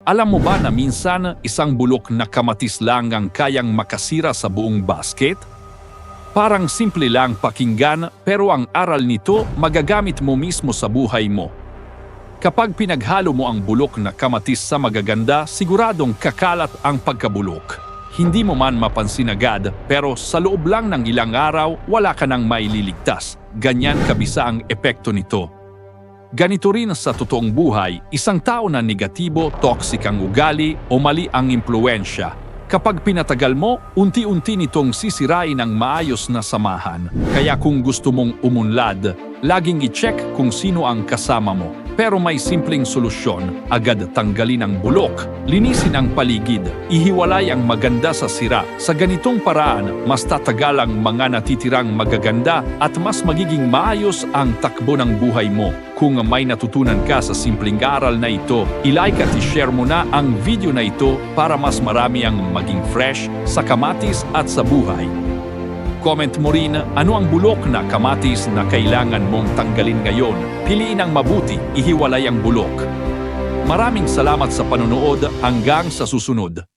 Alam mo ba na minsan isang bulok na kamatis lang ang kayang makasira sa buong basket? Parang simple lang pakinggan pero ang aral nito magagamit mo mismo sa buhay mo. Kapag pinaghalo mo ang bulok na kamatis sa magaganda, siguradong kakalat ang pagkabulok. Hindi mo man mapansin agad, pero sa loob lang ng ilang araw, wala ka nang maililigtas. Ganyan kabisa ang epekto nito. Ganito rin sa totoong buhay, isang tao na negatibo, toxic ang ugali o mali ang impluensya. Kapag pinatagal mo, unti-unti nitong sisirain ang maayos na samahan. Kaya kung gusto mong umunlad, laging i-check kung sino ang kasama mo. Pero may simpleng solusyon, agad tanggalin ang bulok, linisin ang paligid, ihiwalay ang maganda sa sira. Sa ganitong paraan, mas tatagal ang mga natitirang magaganda at mas magiging maayos ang takbo ng buhay mo. Kung may natutunan ka sa simpleng aral na ito, ilike at i-share mo na ang video na ito para mas marami ang maging fresh sa kamatis at sa buhay. Comment mo rin ano ang bulok na kamatis na kailangan mong tanggalin ngayon. Piliin ang mabuti, ihiwalay ang bulok. Maraming salamat sa panonood hanggang sa susunod.